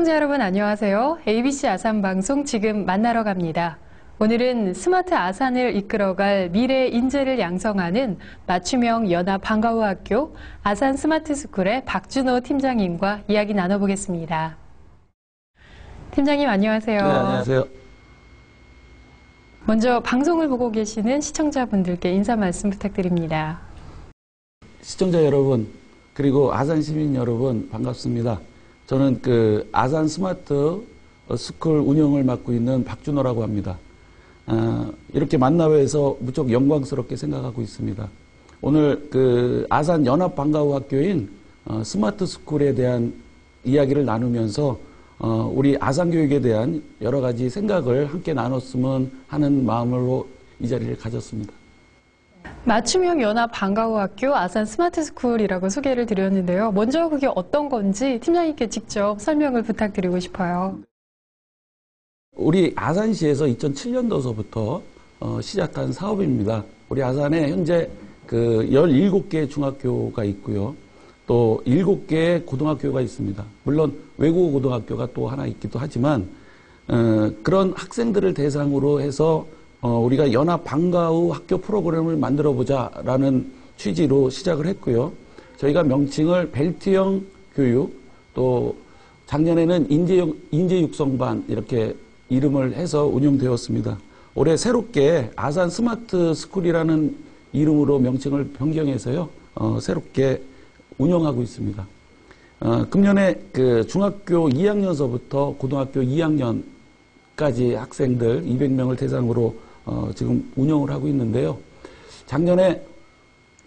시청자 여러분 안녕하세요. ABC 아산 방송 지금 만나러 갑니다. 오늘은 스마트 아산을 이끌어갈 미래 인재를 양성하는 맞춤형 연합 방과후 학교 아산 스마트 스쿨의 박준호 팀장님과 이야기 나눠보겠습니다. 팀장님 안녕하세요. 네, 안녕하세요. 먼저 방송을 보고 계시는 시청자분들께 인사 말씀 부탁드립니다. 시청자 여러분, 그리고 아산 시민 여러분, 반갑습니다. 저는 그 아산 스마트 스쿨 운영을 맡고 있는 박준호라고 합니다. 아, 이렇게 만나뵈서 무척 영광스럽게 생각하고 있습니다. 오늘 그 아산 연합 방과후 학교인 어, 스마트 스쿨에 대한 이야기를 나누면서 어, 우리 아산 교육에 대한 여러 가지 생각을 함께 나눴으면 하는 마음으로 이 자리를 가졌습니다. 맞춤형 연합 방과후 학교 아산 스마트 스쿨이라고 소개를 드렸는데요. 먼저 그게 어떤 건지 팀장님께 직접 설명을 부탁드리고 싶어요. 우리 아산시에서 2007년도서부터 어, 시작한 사업입니다. 우리 아산에 현재 그 17개 중학교가 있고요. 또 7개 고등학교가 있습니다. 물론 외국어 고등학교가 또 하나 있기도 하지만 어, 그런 학생들을 대상으로 해서 어, 우리가 연합 방과후 학교 프로그램을 만들어 보자라는 취지로 시작을 했고요. 저희가 명칭을 벨트형 교육 또 작년에는 인재, 인재 육성반 이렇게 이름을 해서 운영되었습니다. 올해 새롭게 아산 스마트 스쿨이라는 이름으로 명칭을 변경해서요, 어, 새롭게 운영하고 있습니다. 어, 금년에 그 중학교 2학년서부터 고등학교 2학년까지 학생들 200명을 대상으로 어, 지금 운영을 하고 있는데요. 작년에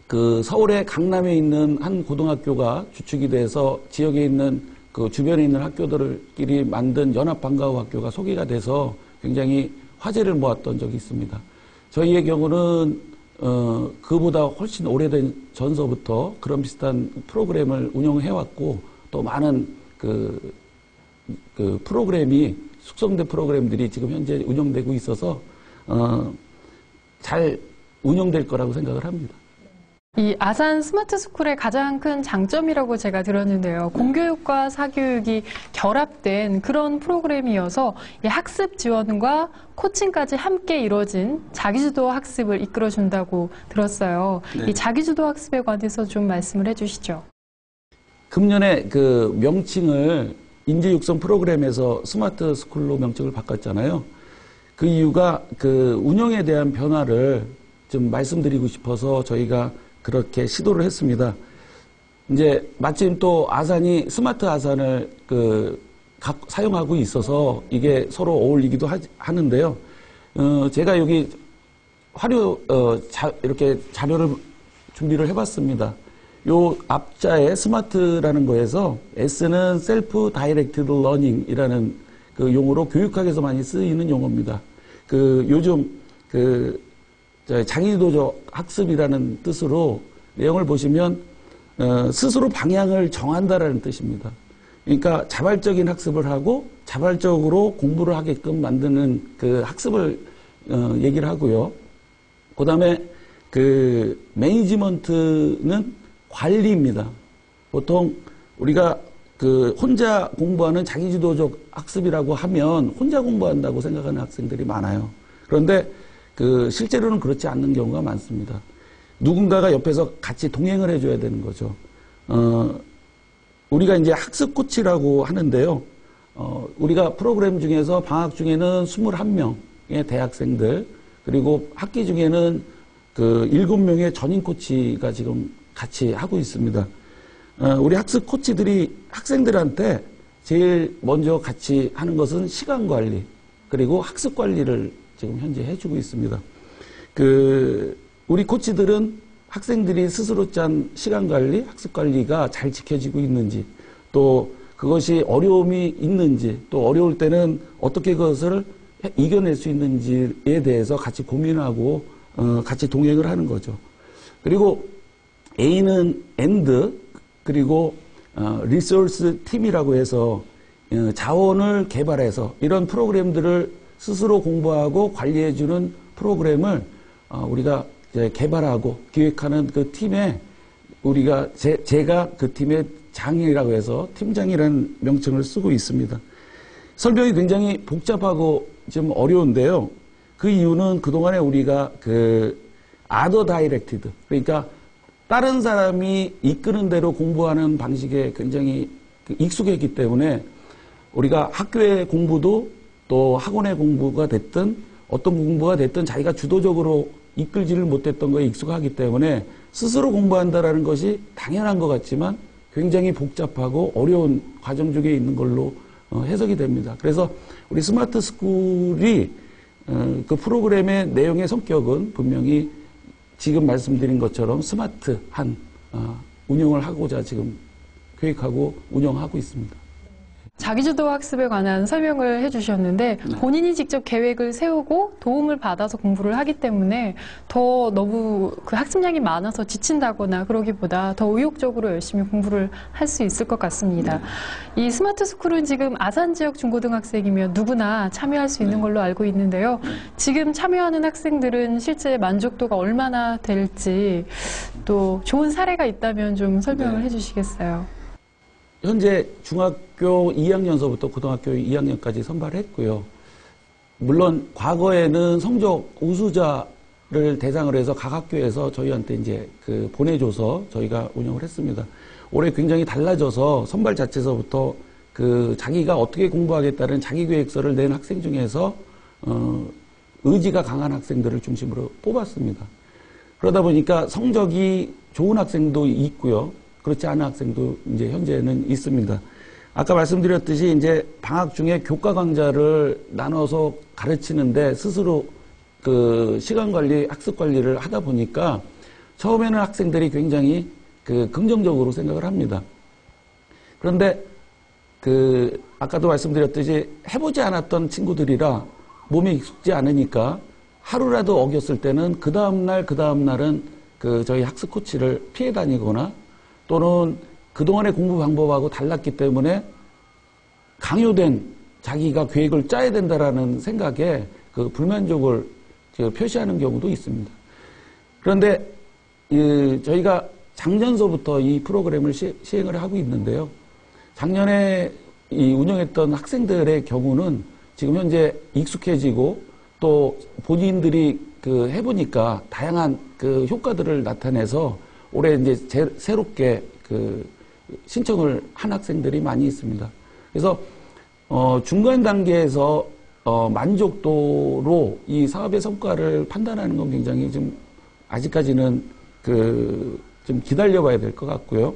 그 서울의 강남에 있는 한 고등학교가 주축이 돼서 지역에 있는 그 주변에 있는 학교들끼리 만든 연합 방과후 학교가 소개가 돼서 굉장히 화제를 모았던 적이 있습니다. 저희의 경우는 어, 그보다 훨씬 오래된 전서부터 그런 비슷한 프로그램을 운영해 왔고 또 많은 그, 그 프로그램이 숙성된 프로그램들이 지금 현재 운영되고 있어서 어, 잘 운영될 거라고 생각을 합니다. 이 아산 스마트 스쿨의 가장 큰 장점이라고 제가 들었는데요. 공교육과 사교육이 결합된 그런 프로그램이어서 이 학습 지원과 코칭까지 함께 이루어진 자기주도 학습을 이끌어준다고 들었어요. 네. 이 자기주도 학습에 관해서 좀 말씀을 해주시죠. 금년에 그 명칭을 인재육성 프로그램에서 스마트 스쿨로 명칭을 바꿨잖아요. 그 이유가 그 운영에 대한 변화를 좀 말씀드리고 싶어서 저희가 그렇게 시도를 했습니다. 이제 마침 또 아산이 스마트 아산을 그 각, 사용하고 있어서 이게 서로 어울리기도 하, 는데요 어, 제가 여기 화류 어, 자, 이렇게 자료를 준비를 해봤습니다. 요 앞자에 스마트라는 거에서 S는 셀프 다이렉티드 러닝이라는 그 용어로 교육학에서 많이 쓰이는 용어입니다. 그 요즘 그 장애도적 학습이라는 뜻으로 내용을 보시면 어, 스스로 방향을 정한다라는 뜻입니다. 그러니까 자발적인 학습을 하고 자발적으로 공부를 하게끔 만드는 그 학습을 어, 얘기를 하고요. 그다음에 그 매니지먼트는 관리입니다. 보통 우리가 그 혼자 공부하는 자기주도적 학습이라고 하면 혼자 공부한다고 생각하는 학생들이 많아요. 그런데 그 실제로는 그렇지 않는 경우가 많습니다. 누군가가 옆에서 같이 동행을 해줘야 되는 거죠. 어, 우리가 이제 학습 코치라고 하는데요. 어, 우리가 프로그램 중에서 방학 중에는 21명의 대학생들, 그리고 학기 중에는 그 7명의 전임 코치가 지금 같이 하고 있습니다. 어, 우리 학습 코치들이 학생들한테 제일 먼저 같이 하는 것은 시간 관리, 그리고 학습 관리를 지금 현재 해주고 있습니다. 그 우리 코치들은 학생들이 스스로 짠 시간 관리, 학습 관리가 잘 지켜지고 있는지, 또 그것이 어려움이 있는지, 또 어려울 때는 어떻게 그것을 이겨낼 수 있는지에 대해서 같이 고민하고 어, 같이 동행을 하는 거죠. 그리고 A는 엔드 그리고 어, 리소스 팀이라고 해서 어, 자원을 개발해서 이런 프로그램들을 스스로 공부하고 관리해주는 프로그램을 어, 우리가 개발하고 기획하는 그 팀에 우리가 제, 제가 그 팀의 장이라고 해서 팀장이라는 명칭을 쓰고 있습니다. 설명이 굉장히 복잡하고 좀 어려운데요. 그 이유는 그동안에 우리가 그 아더 다이렉티드 그러니까 다른 사람이 이끄는 대로 공부하는 방식에 굉장히 그 익숙했기 때문에 우리가 학교의 공부도 또 학원의 공부가 됐든 어떤 공부가 됐든 자기가 주도적으로 이끌지를 못했던 거에 익숙하기 때문에 스스로 공부한다라는 것이 당연한 것 같지만 굉장히 복잡하고 어려운 과정 중에 있는 걸로 어, 해석이 됩니다. 그래서 우리 스마트 스쿨이 어, 그 프로그램의 내용의 성격은 분명히 지금 말씀드린 것처럼 스마트한 어, 운영을 하고자 지금 계획하고 운영하고 있습니다. 자기주도 학습에 관한 설명을 해주셨는데 네. 본인이 직접 계획을 세우고 도움을 받아서 공부를 하기 때문에 더 너무 그 학습량이 많아서 지친다거나 그러기보다 더 의욕적으로 열심히 공부를 할 수 있을 것 같습니다. 이 스마트 스쿨은 지금 아산 지역 중고등학생이면 누구나 참여할 수 있는 네. 걸로 알고 있는데요. 지금 참여하는 학생들은 실제 만족도가 얼마나 될지 또 좋은 사례가 있다면 좀 설명을 네. 해주시겠어요? 현재 중학 교 2학년서부터 고등학교 2학년까지 선발했고요. 물론 과거에는 성적 우수자를 대상으로 해서 각 학교에서 저희한테 이제 그 보내줘서 저희가 운영을 했습니다. 올해 굉장히 달라져서 선발 자체서부터 그 자기가 어떻게 공부하겠다는 자기 계획서를 낸 학생 중에서 어 의지가 강한 학생들을 중심으로 뽑았습니다. 그러다 보니까 성적이 좋은 학생도 있고요. 그렇지 않은 학생도 이제 현재는 있습니다. 아까 말씀드렸듯이 이제 방학 중에 교과 강좌를 나눠서 가르치는데 스스로 그 시간 관리, 학습 관리를 하다 보니까 처음에는 학생들이 굉장히 그 긍정적으로 생각을 합니다. 그런데 그 아까도 말씀드렸듯이 해보지 않았던 친구들이라 몸에 익숙지 않으니까 하루라도 어겼을 때는 그 다음 날, 그 다음 날은 그 저희 학습 코치를 피해 다니거나 또는 그동안의 공부 방법하고 달랐기 때문에 강요된 자기가 계획을 짜야 된다라는 생각에 그 불만족을 그 표시하는 경우도 있습니다. 그런데 이 저희가 작년서부터 이 프로그램을 시, 시행을 하고 있는데요. 작년에 이 운영했던 학생들의 경우는 지금 현재 익숙해지고 또 본인들이 그 해보니까 다양한 그 효과들을 나타내서 올해 이제 제, 새롭게 그 신청을 한 학생들이 많이 있습니다. 그래서 어, 중간 단계에서 어, 만족도로 이 사업의 성과를 판단하는 건 굉장히 좀 아직까지는 그 좀 기다려봐야 될 것 같고요.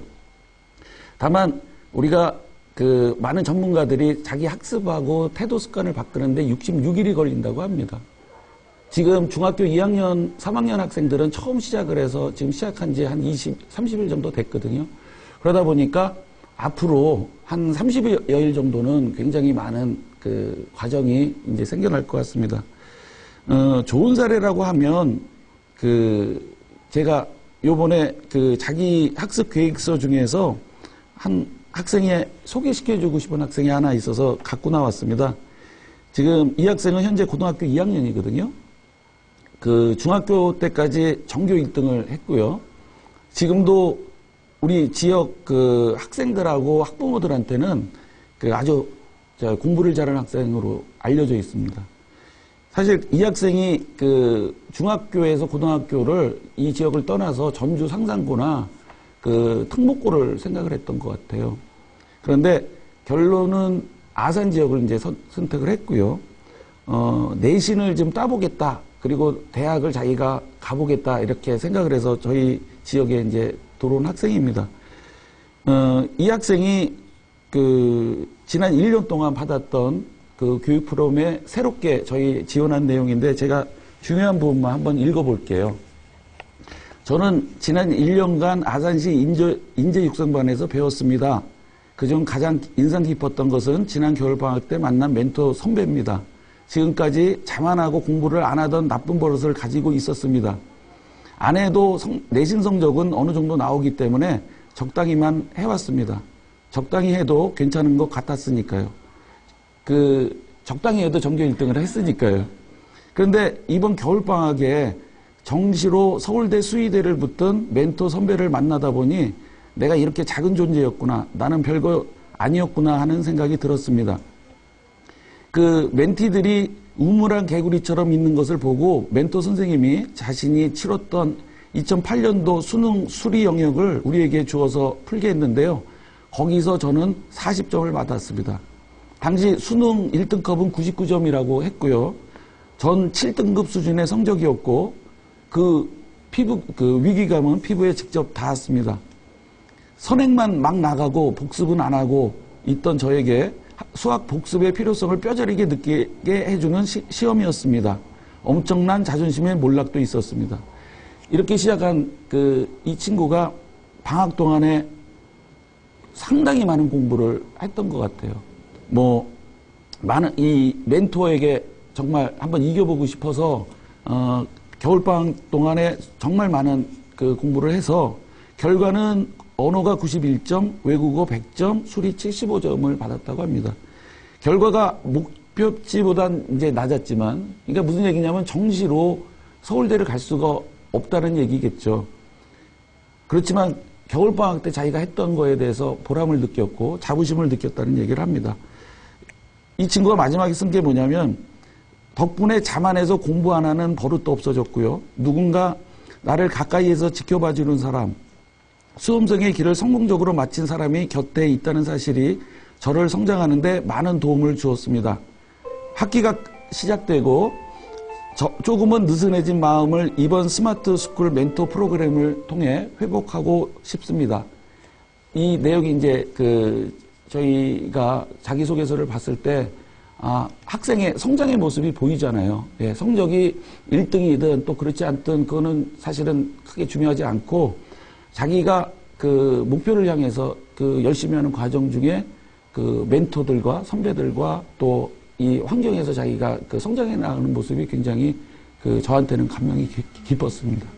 다만 우리가 그 많은 전문가들이 자기 학습하고 태도 습관을 바꾸는데 66일이 걸린다고 합니다. 지금 중학교 2학년, 3학년 학생들은 처음 시작을 해서 지금 시작한 지 한 20, 30일 정도 됐거든요. 그러다 보니까 앞으로 한 30여일 정도는 굉장히 많은 그 과정이 이제 생겨날 것 같습니다. 어, 좋은 사례라고 하면 그 제가 요번에 그 자기 학습 계획서 중에서 한 학생이 소개시켜주고 싶은 학생이 하나 있어서 갖고 나왔습니다. 지금 이 학생은 현재 고등학교 2학년이거든요. 그 중학교 때까지 전교 1등을 했고요. 지금도 우리 지역 그 학생들하고 학부모들한테는 그 아주 저 공부를 잘하는 학생으로 알려져 있습니다. 사실 이 학생이 그 중학교에서 고등학교를 이 지역을 떠나서 전주 상산고나 그 특목고를 생각을 했던 것 같아요. 그런데 결론은 아산 지역을 이제 선, 택을 했고요. 어, 내신을 좀 따보겠다. 그리고 대학을 자기가 가보겠다. 이렇게 생각을 해서 저희 지역에 이제 들어온 학생입니다. 어, 이 학생이 그 지난 1년 동안 받았던 그 교육 프로그램에 새롭게 저희 지원한 내용인데 제가 중요한 부분만 한번 읽어볼게요. 저는 지난 1년간 아산시 인재, 인재육성반에서 배웠습니다. 그중 가장 인상 깊었던 것은 지난 겨울방학 때 만난 멘토 선배입니다. 지금까지 자만하고 공부를 안 하던 나쁜 버릇을 가지고 있었습니다. 안 해도 성- 내신 성적은 어느 정도 나오기 때문에 적당히만 해왔습니다. 적당히 해도 괜찮은 것 같았으니까요. 그 적당히 해도 전교 1등을 했으니까요. 그런데 이번 겨울방학에 정시로 서울대 수의대를 붙은 멘토 선배를 만나다 보니 내가 이렇게 작은 존재였구나. 나는 별거 아니었구나 하는 생각이 들었습니다. 그 멘티들이 우물한 개구리처럼 있는 것을 보고 멘토 선생님이 자신이 치렀던 2008년도 수능 수리 영역을 우리에게 주어서 풀게 했는데요. 거기서 저는 40점을 받았습니다. 당시 수능 1등급은 99점이라고 했고요. 전 7등급 수준의 성적이었고 그 피부 그 위기감은 피부에 직접 닿았습니다. 선행만 막 나가고 복습은 안 하고 있던 저에게 수학 복습의 필요성을 뼈저리게 느끼게 해주는 시, 시험이었습니다. 엄청난 자존심의 몰락도 있었습니다. 이렇게 시작한 그 이 친구가 방학 동안에 상당히 많은 공부를 했던 것 같아요. 뭐 많은 이 멘토에게 정말 한번 이겨보고 싶어서 어, 겨울방학 동안에 정말 많은 그 공부를 해서 결과는 언어가 91점, 외국어 100점, 수리 75점을 받았다고 합니다. 결과가 목표치보단 이제 낮았지만, 그러니까 무슨 얘기냐면 정시로 서울대를 갈 수가 없다는 얘기겠죠. 그렇지만 겨울방학 때 자기가 했던 거에 대해서 보람을 느꼈고 자부심을 느꼈다는 얘기를 합니다. 이 친구가 마지막에 쓴 게 뭐냐면 덕분에 자만해서 공부 안 하는 버릇도 없어졌고요. 누군가 나를 가까이에서 지켜봐 주는 사람, 수험생의 길을 성공적으로 마친 사람이 곁에 있다는 사실이 저를 성장하는데 많은 도움을 주었습니다. 학기가 시작되고 조금은 느슨해진 마음을 이번 스마트 스쿨 멘토 프로그램을 통해 회복하고 싶습니다. 이 내용이 이제 그 저희가 자기소개서를 봤을 때 아, 학생의 성장의 모습이 보이잖아요. 예, 성적이 1등이든 또 그렇지 않든 그거는 사실은 크게 중요하지 않고 자기가 그 목표를 향해서 그 열심히 하는 과정 중에 그 멘토들과 선배들과 또 이 환경에서 자기가 그 성장해 나가는 모습이 굉장히 그 저한테는 감명이 깊었습니다.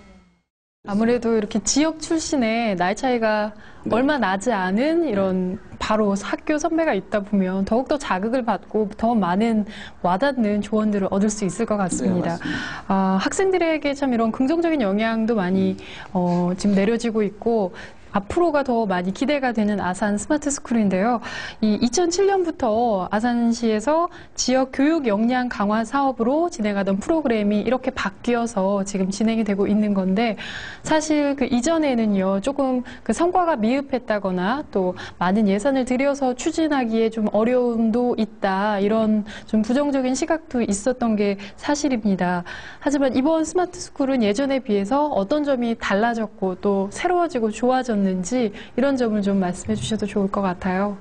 아무래도 이렇게 지역 출신의 나이 차이가 네. 얼마 나지 않은 이런 바로 학교 선배가 있다 보면 더욱더 자극을 받고 더 많은 와닿는 조언들을 얻을 수 있을 것 같습니다. 네, 아, 학생들에게 참 이런 긍정적인 영향도 많이 어, 지금 내려지고 있고 앞으로가 더 많이 기대가 되는 아산 스마트 스쿨인데요. 이 2007년부터 아산시에서 지역 교육 역량 강화 사업으로 진행하던 프로그램이 이렇게 바뀌어서 지금 진행이 되고 있는 건데 사실 그 이전에는요 조금 그 성과가 미흡했다거나 또 많은 예산을 들여서 추진하기에 좀 어려움도 있다 이런 좀 부정적인 시각도 있었던 게 사실입니다. 하지만 이번 스마트 스쿨은 예전에 비해서 어떤 점이 달라졌고 또 새로워지고 좋아졌는지 있었는지 이런 점을 좀 말씀해 주셔도 좋을 것 같아요.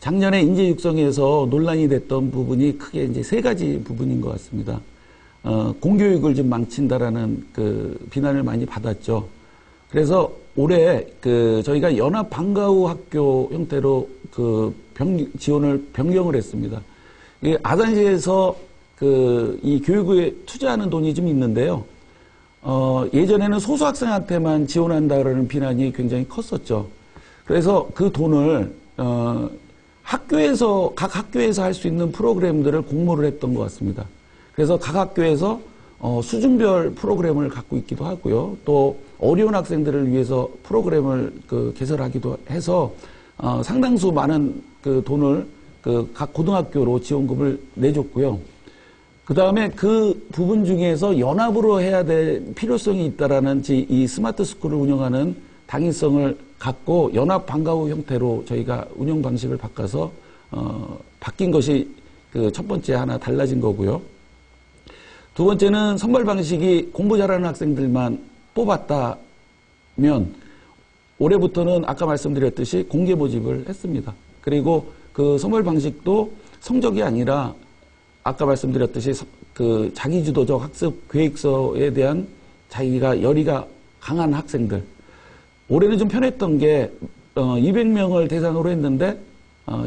작년에 인재 육성에서 논란이 됐던 부분이 크게 이제 세 가지 부분인 것 같습니다. 어, 공교육을 좀 망친다라는 그 비난을 많이 받았죠. 그래서 올해 그 저희가 연합 방과후 학교 형태로 그 병, 지원을 변경을 했습니다. 이 아산시에서 그 이 교육에 투자하는 돈이 좀 있는데요. 어, 예전에는 소수학생한테만 지원한다라는 비난이 굉장히 컸었죠. 그래서 그 돈을 어, 학교에서 각 학교에서 할 수 있는 프로그램들을 공모를 했던 것 같습니다. 그래서 각 학교에서 어, 수준별 프로그램을 갖고 있기도 하고요. 또 어려운 학생들을 위해서 프로그램을 그 개설하기도 해서 어, 상당수 많은 그 돈을 그 각 고등학교로 지원금을 내줬고요. 그 다음에 그 부분 중에서 연합으로 해야 될 필요성이 있다라는 이 스마트 스쿨을 운영하는 당위성을 갖고 연합 방과후 형태로 저희가 운영 방식을 바꿔서 어, 바뀐 것이 그 첫 번째 하나 달라진 거고요. 두 번째는 선발 방식이 공부 잘하는 학생들만 뽑았다면 올해부터는 아까 말씀드렸듯이 공개 모집을 했습니다. 그리고 그 선발 방식도 성적이 아니라 아까 말씀드렸듯이 그 자기주도적 학습 계획서에 대한 자기가 열의가 강한 학생들. 올해는 좀 편했던 게 어, 200명을 대상으로 했는데 어,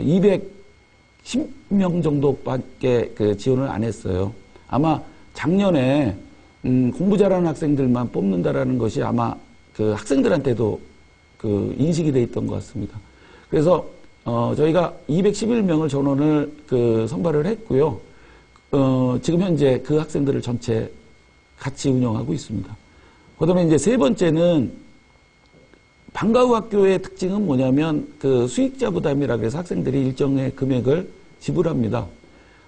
210명 정도밖에 그 지원을 안 했어요. 아마 작년에 음, 공부 잘하는 학생들만 뽑는다라는 것이 아마 그 학생들한테도 그 인식이 돼 있던 것 같습니다. 그래서 어, 저희가 211명을 전원을 그 선발을 했고요. 어, 지금 현재 그 학생들을 전체 같이 운영하고 있습니다. 그 다음에 이제 세 번째는 방과후 학교의 특징은 뭐냐면 그 수익자 부담이라 그래서 학생들이 일정의 금액을 지불합니다.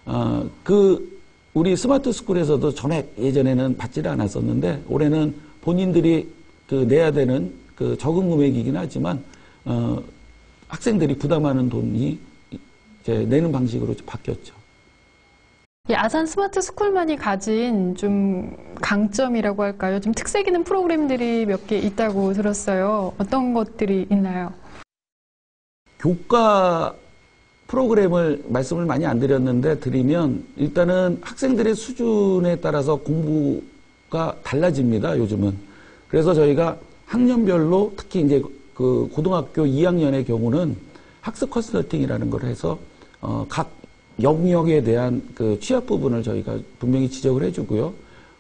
어, 그 우리 스마트 스쿨에서도 전액 예전에는 받지를 않았었는데 올해는 본인들이 그 내야 되는 그 적은 금액이긴 하지만 어, 학생들이 부담하는 돈이 이제 내는 방식으로 바뀌었죠. 이 아산 스마트 스쿨만이 가진 좀 강점이라고 할까요? 좀 특색 있는 프로그램들이 몇 개 있다고 들었어요. 어떤 것들이 있나요? 교과 프로그램을 말씀을 많이 안 드렸는데 드리면 일단은 학생들의 수준에 따라서 공부가 달라집니다. 요즘은. 그래서 저희가 학년별로 특히 이제 그 고등학교 2학년의 경우는 학습 컨설팅이라는 걸 해서 어, 각 영역에 대한 그 취약 부분을 저희가 분명히 지적을 해주고요.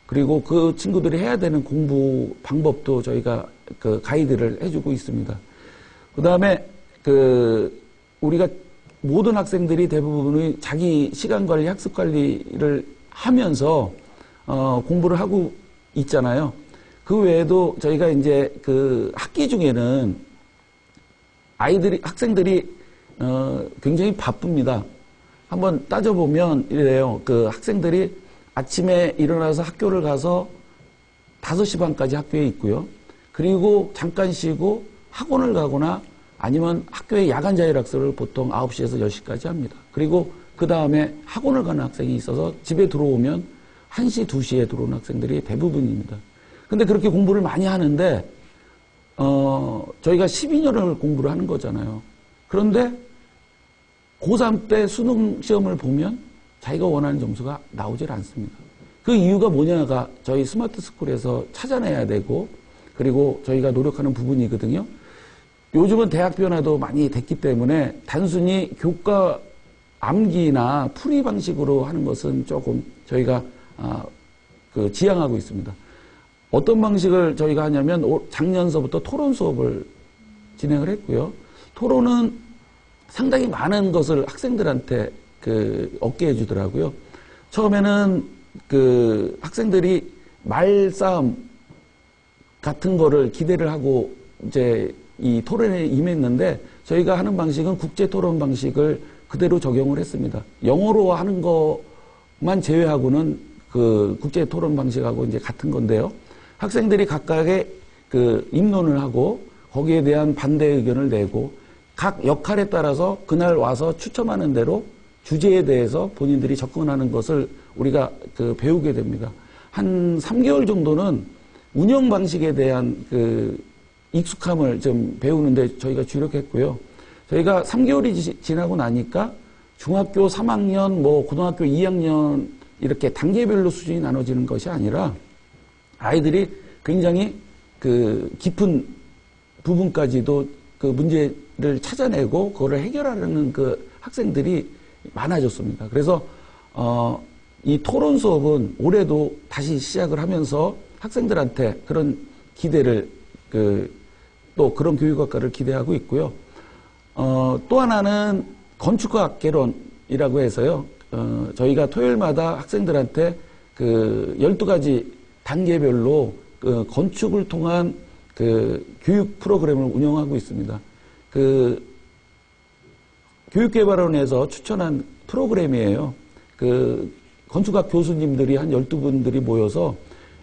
그리고 그 친구들이 해야 되는 공부 방법도 저희가 그 가이드를 해주고 있습니다. 그 다음에 그 우리가 모든 학생들이 대부분의 자기 시간 관리, 학습 관리를 하면서 어, 공부를 하고 있잖아요. 그 외에도 저희가 이제 그 학기 중에는 아이들이 학생들이 어, 굉장히 바쁩니다. 한번 따져보면 이래요. 그 학생들이 아침에 일어나서 학교를 가서 5시 반까지 학교에 있고요. 그리고 잠깐 쉬고 학원을 가거나 아니면 학교의 야간 자율학습을 보통 9시에서 10시까지 합니다. 그리고 그 다음에 학원을 가는 학생이 있어서 집에 들어오면 1시, 2시에 들어오는 학생들이 대부분입니다. 근데 그렇게 공부를 많이 하는데, 어, 저희가 12년을 공부를 하는 거잖아요. 그런데 고3 때 수능 시험을 보면 자기가 원하는 점수가 나오질 않습니다. 그 이유가 뭐냐가 저희 스마트 스쿨에서 찾아내야 되고 그리고 저희가 노력하는 부분이거든요. 요즘은 대학 변화도 많이 됐기 때문에 단순히 교과 암기나 풀이 방식으로 하는 것은 조금 저희가 아, 그 지향하고 있습니다. 어떤 방식을 저희가 하냐면 작년서부터 토론 수업을 진행을 했고요. 토론은 상당히 많은 것을 학생들한테 그 얻게 해주더라고요. 처음에는 그 학생들이 말싸움 같은 거를 기대를 하고 이제 이 토론에 임했는데 저희가 하는 방식은 국제 토론 방식을 그대로 적용을 했습니다. 영어로 하는 것만 제외하고는 그 국제 토론 방식하고 이제 같은 건데요. 학생들이 각각의 그 입론을 하고 거기에 대한 반대 의견을 내고 각 역할에 따라서 그날 와서 추첨하는 대로 주제에 대해서 본인들이 접근하는 것을 우리가 그 배우게 됩니다. 한 3개월 정도는 운영 방식에 대한 그 익숙함을 좀 배우는데 저희가 주력했고요. 저희가 3개월이 지나고 나니까 중학교 3학년, 뭐 고등학교 2학년 이렇게 단계별로 수준이 나눠지는 것이 아니라 아이들이 굉장히 그 깊은 부분까지도 그 문제를 찾아내고 그거를 해결하려는 그 학생들이 많아졌습니다. 그래서 어, 이 토론 수업은 올해도 다시 시작을 하면서 학생들한테 그런 기대를 그, 또 그런 교육학과를 기대하고 있고요. 어, 또 하나는 건축학 개론이라고 해서요. 어, 저희가 토요일마다 학생들한테 그 12가지 단계별로 그 건축을 통한 그 교육 프로그램을 운영하고 있습니다. 그 교육개발원에서 추천한 프로그램이에요. 그 건축학 교수님들이 한 12분들이 모여서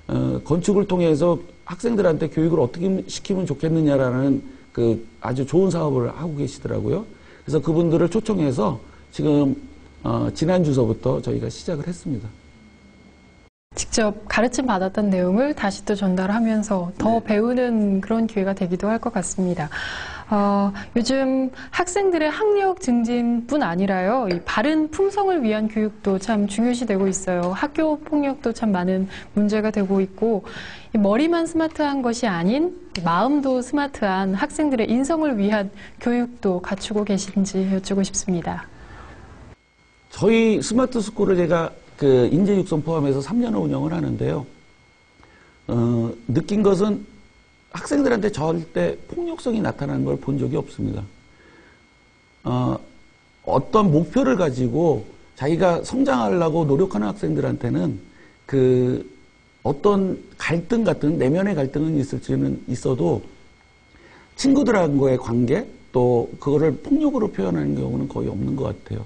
어, 건축을 통해서 학생들한테 교육을 어떻게 시키면 좋겠느냐라는 그 아주 좋은 사업을 하고 계시더라고요. 그래서 그분들을 초청해서 지금 어, 지난 주서부터 저희가 시작을 했습니다. 직접 가르침 받았던 내용을 다시 또 전달하면서 더 네. 배우는 그런 기회가 되기도 할 것 같습니다. 어, 요즘 학생들의 학력 증진뿐 아니라요, 이 바른 품성을 위한 교육도 참 중요시되고 있어요. 학교 폭력도 참 많은 문제가 되고 있고, 이 머리만 스마트한 것이 아닌 마음도 스마트한 학생들의 인성을 위한 교육도 갖추고 계신지 여쭈고 싶습니다. 저희 스마트 스쿨을 제가 그 인재 육성 포함해서 3년을 운영을 하는데요. 어, 느낀 것은 학생들한테 절대 폭력성이 나타나는 걸 본 적이 없습니다. 어, 어떤 목표를 가지고 자기가 성장하려고 노력하는 학생들한테는 그 어떤 갈등 같은 내면의 갈등은 있을지는 있어도 친구들하고의 관계 또 그거를 폭력으로 표현하는 경우는 거의 없는 것 같아요.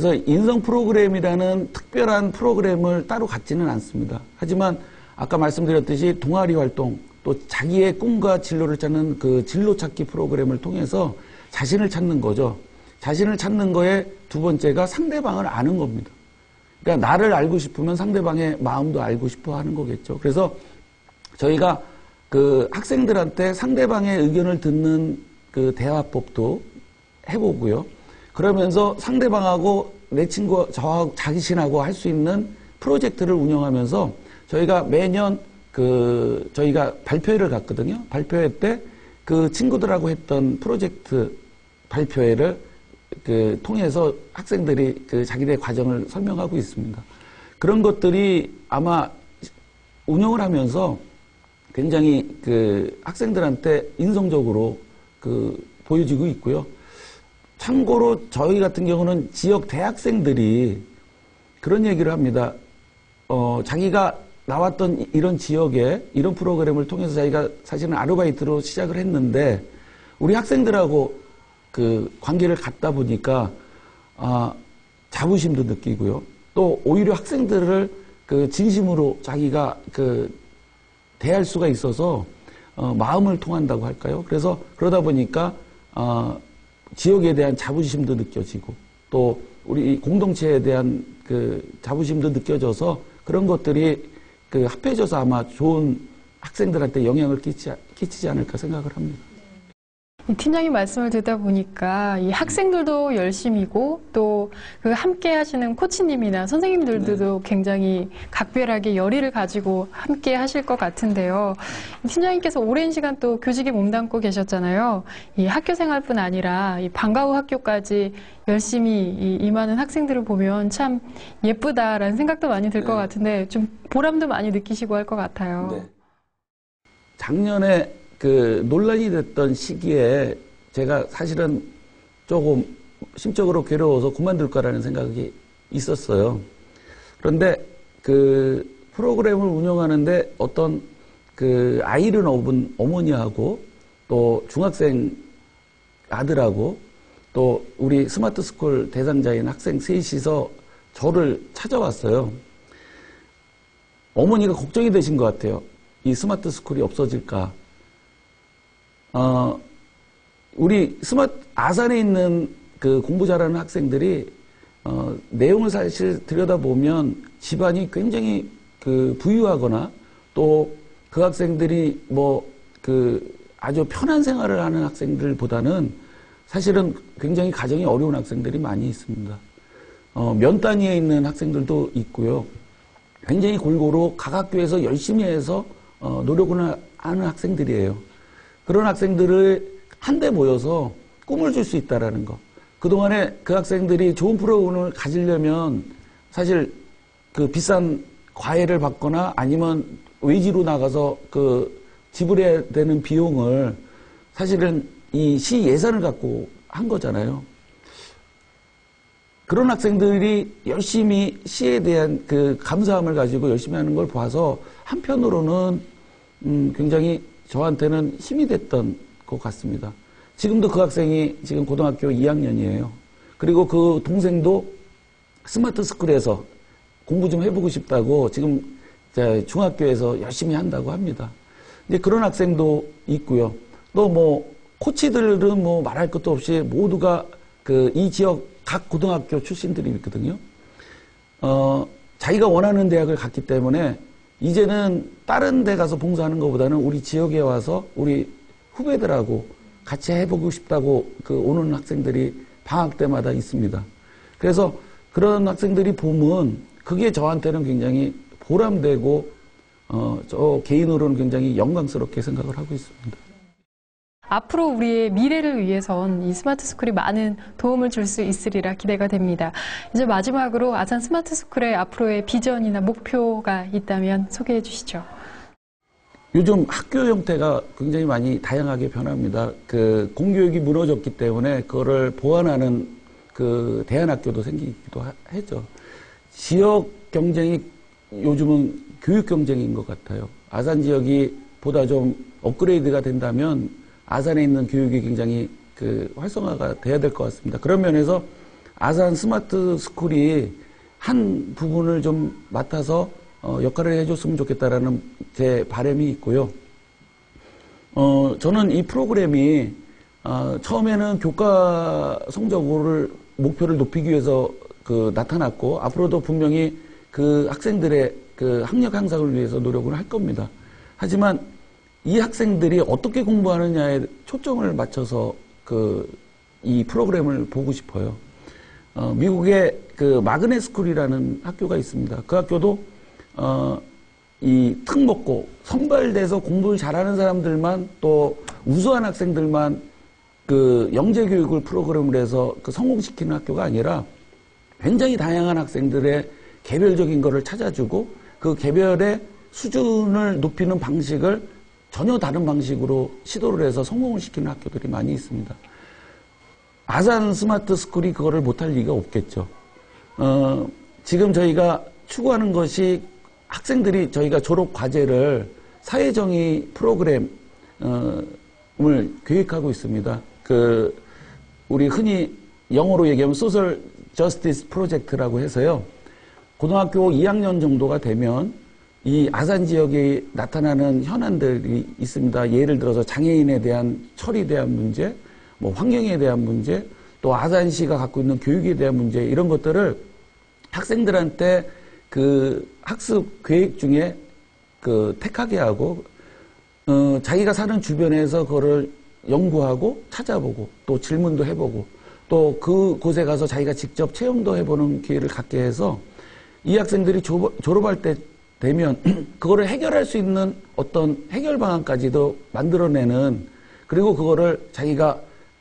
그래서 인성 프로그램이라는 특별한 프로그램을 따로 갖지는 않습니다. 하지만 아까 말씀드렸듯이 동아리 활동 또 자기의 꿈과 진로를 찾는 그 진로 찾기 프로그램을 통해서 자신을 찾는 거죠. 자신을 찾는 거에 두 번째가 상대방을 아는 겁니다. 그러니까 나를 알고 싶으면 상대방의 마음도 알고 싶어 하는 거겠죠. 그래서 저희가 그 학생들한테 상대방의 의견을 듣는 그 대화법도 해보고요. 그러면서 상대방하고 내 친구, 저하고 자기신하고 할 수 있는 프로젝트를 운영하면서 저희가 매년 그 저희가 발표회를 갔거든요. 발표회 때 그 친구들하고 했던 프로젝트 발표회를 그 통해서 학생들이 그 자기네 과정을 설명하고 있습니다. 그런 것들이 아마 운영을 하면서 굉장히 그 학생들한테 인성적으로 그 보여지고 있고요. 참고로 저희 같은 경우는 지역 대학생들이 그런 얘기를 합니다. 어, 자기가 나왔던 이런 지역에 이런 프로그램을 통해서 자기가 사실은 아르바이트로 시작을 했는데 우리 학생들하고 그 관계를 갖다 보니까 아, 자부심도 느끼고요. 또 오히려 학생들을 그 진심으로 자기가 그 대할 수가 있어서 어, 마음을 통한다고 할까요? 그래서 그러다 보니까 어, 지역에 대한 자부심도 느껴지고 또 우리 공동체에 대한 그 자부심도 느껴져서 그런 것들이 그 합해져서 아마 좋은 학생들한테 영향을 끼치, 끼치지 않을까 생각을 합니다. 이 팀장님 말씀을 듣다 보니까 이 학생들도 열심이고 또 그 함께 하시는 코치님이나 선생님들도 굉장히 각별하게 열의를 가지고 함께 하실 것 같은데요. 이 팀장님께서 오랜 시간 또 교직에 몸담고 계셨잖아요. 이 학교 생활뿐 아니라 이 방과 후 학교까지 열심히 이 임하는 학생들을 보면 참 예쁘다라는 생각도 많이 들것 네. 같은데 좀 보람도 많이 느끼시고 할 것 같아요. 네. 작년에 그 논란이 됐던 시기에 제가 사실은 조금 심적으로 괴로워서 그만둘까라는 생각이 있었어요. 그런데 그 프로그램을 운영하는데 어떤 그 아이를 업은 어머니하고 또 중학생 아들하고 또 우리 스마트 스쿨 대상자인 학생 셋이서 저를 찾아왔어요. 어머니가 걱정이 되신 것 같아요. 이 스마트 스쿨이 없어질까. 어, 우리 스마트, 아산에 있는 그 공부 잘하는 학생들이, 어, 내용을 사실 들여다보면 집안이 굉장히 그 부유하거나 또 그 학생들이 뭐 그 아주 편한 생활을 하는 학생들보다는 사실은 굉장히 가정이 어려운 학생들이 많이 있습니다. 어, 면 단위에 있는 학생들도 있고요. 굉장히 골고루 각 학교에서 열심히 해서 어, 노력을 하는 학생들이에요. 그런 학생들을 한데 모여서 꿈을 줄 수 있다라는 거. 그동안에 그 학생들이 좋은 프로그램을 가지려면 사실 그 비싼 과외를 받거나 아니면 외지로 나가서 그 지불해야 되는 비용을 사실은 이 시 예산을 갖고 한 거잖아요. 그런 학생들이 열심히 시에 대한 그 감사함을 가지고 열심히 하는 걸 봐서 한편으로는 음, 굉장히 저한테는 힘이 됐던 것 같습니다. 지금도 그 학생이 지금 고등학교 2학년이에요. 그리고 그 동생도 스마트 스쿨에서 공부 좀 해보고 싶다고 지금 중학교에서 열심히 한다고 합니다. 이제 그런 학생도 있고요. 또 뭐 코치들은 뭐 말할 것도 없이 모두가 그 이 지역 각 고등학교 출신들이 있거든요. 어, 자기가 원하는 대학을 갔기 때문에 이제는 다른 데 가서 봉사하는 것보다는 우리 지역에 와서 우리 후배들하고 같이 해보고 싶다고 그 오는 학생들이 방학 때마다 있습니다. 그래서 그런 학생들이 보면 그게 저한테는 굉장히 보람되고 어, 저 개인으로는 굉장히 영광스럽게 생각을 하고 있습니다. 앞으로 우리의 미래를 위해선 이 스마트 스쿨이 많은 도움을 줄 수 있으리라 기대가 됩니다. 이제 마지막으로 아산 스마트 스쿨의 앞으로의 비전이나 목표가 있다면 소개해 주시죠. 요즘 학교 형태가 굉장히 많이 다양하게 변합니다. 그 공교육이 무너졌기 때문에 그거를 보완하는 그 대안학교도 생기기도 하- 했죠. 지역 경쟁이 요즘은 교육 경쟁인 것 같아요. 아산 지역이 보다 좀 업그레이드가 된다면 아산에 있는 교육이 굉장히 그 활성화가 돼야 될 것 같습니다. 그런 면에서 아산 스마트 스쿨이 한 부분을 좀 맡아서 어, 역할을 해줬으면 좋겠다라는 제 바람이 있고요. 어, 저는 이 프로그램이 어, 처음에는 교과 성적을 목표를 높이기 위해서 그 나타났고 앞으로도 분명히 그 학생들의 그 학력 향상을 위해서 노력을 할 겁니다. 하지만 이 학생들이 어떻게 공부하느냐에 초점을 맞춰서 그 이 프로그램을 보고 싶어요. 어, 미국의 그 마그네 스쿨이라는 학교가 있습니다. 그 학교도 어, 이 특목고 선발돼서 공부를 잘하는 사람들만 또 우수한 학생들만 그 영재 교육을 프로그램을 해서 그 성공시키는 학교가 아니라 굉장히 다양한 학생들의 개별적인 거를 찾아주고 그 개별의 수준을 높이는 방식을 전혀 다른 방식으로 시도를 해서 성공을 시키는 학교들이 많이 있습니다. 아산 스마트 스쿨이 그거를 못할 리가 없겠죠. 어, 지금 저희가 추구하는 것이 학생들이 저희가 졸업 과제를 사회정의 프로그램을 계획하고 있습니다. 그 우리 흔히 영어로 얘기하면 소셜 저스티스 프로젝트라고 해서요. 고등학교 2학년 정도가 되면 이 아산 지역에 나타나는 현안들이 있습니다. 예를 들어서 장애인에 대한 처리에 대한 문제, 뭐 환경에 대한 문제, 또 아산시가 갖고 있는 교육에 대한 문제 이런 것들을 학생들한테 그 학습 계획 중에 그 택하게 하고 어, 자기가 사는 주변에서 그거를 연구하고 찾아보고 또 질문도 해보고 또 그 곳에 가서 자기가 직접 체험도 해보는 기회를 갖게 해서 이 학생들이 조- 졸업할 때 되면 그거를 해결할 수 있는 어떤 해결 방안까지도 만들어내는 그리고 그거를 자기가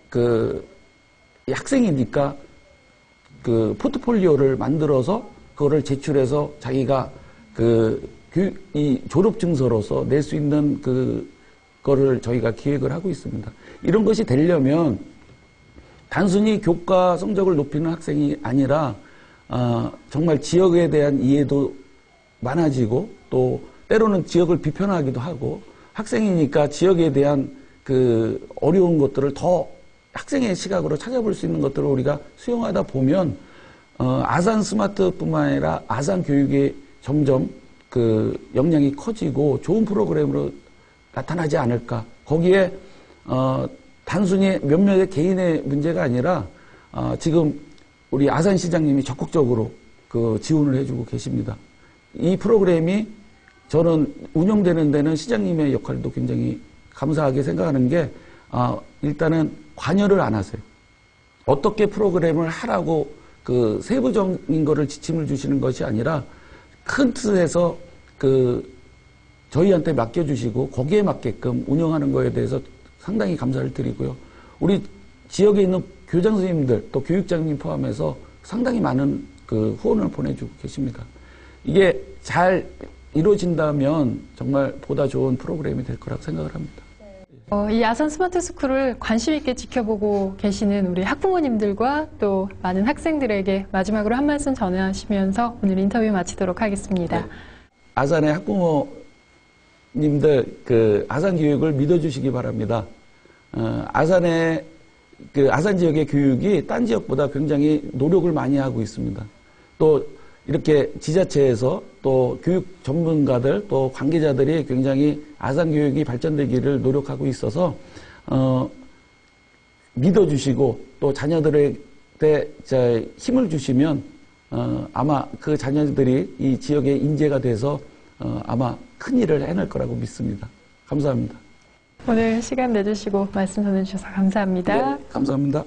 그 학생이니까 그 포트폴리오를 만들어서 그거를 제출해서 자기가 그 교육, 이 졸업 증서로서 낼 수 있는 그 거를 저희가 기획을 하고 있습니다. 이런 것이 되려면 단순히 교과 성적을 높이는 학생이 아니라 아, 정말 지역에 대한 이해도 많아지고 또 때로는 지역을 비판하기도 하고 학생이니까 지역에 대한 그 어려운 것들을 더 학생의 시각으로 찾아볼 수 있는 것들을 우리가 수용하다 보면 어, 아산 스마트뿐만 아니라 아산 교육이 점점 그 역량이 커지고 좋은 프로그램으로 나타나지 않을까. 거기에 어, 단순히 몇몇의 개인의 문제가 아니라 어, 지금 우리 아산 시장님이 적극적으로 그 지원을 해주고 계십니다. 이 프로그램이 저는 운영되는 데는 시장님의 역할도 굉장히 감사하게 생각하는 게 아, 일단은 관여를 안 하세요. 어떻게 프로그램을 하라고 그 세부적인 거를 지침을 주시는 것이 아니라 큰 틀에서 그 저희한테 맡겨주시고 거기에 맞게끔 운영하는 거에 대해서 상당히 감사를 드리고요. 우리 지역에 있는 교장 선생님들 또 교육장님 포함해서 상당히 많은 그 후원을 보내주고 계십니다. 이게 잘 이루어진다면 정말 보다 좋은 프로그램이 될 거라고 생각을 합니다. 어, 이 아산 스마트 스쿨을 관심 있게 지켜보고 계시는 우리 학부모님들과 또 많은 학생들에게 마지막으로 한 말씀 전하시면서 오늘 인터뷰 마치도록 하겠습니다. 네. 아산의 학부모님들 그 아산 교육을 믿어주시기 바랍니다. 어, 아산의 그 아산 지역의 교육이 딴 지역보다 굉장히 노력을 많이 하고 있습니다. 또 이렇게 지자체에서 또 교육 전문가들 또 관계자들이 굉장히 아산 교육이 발전되기를 노력하고 있어서 어, 믿어주시고 또 자녀들에게 저 힘을 주시면 어, 아마 그 자녀들이 이 지역의 인재가 돼서 어, 아마 큰 일을 해낼 거라고 믿습니다. 감사합니다. 오늘 시간 내주시고 말씀 전해주셔서 감사합니다. 네, 감사합니다.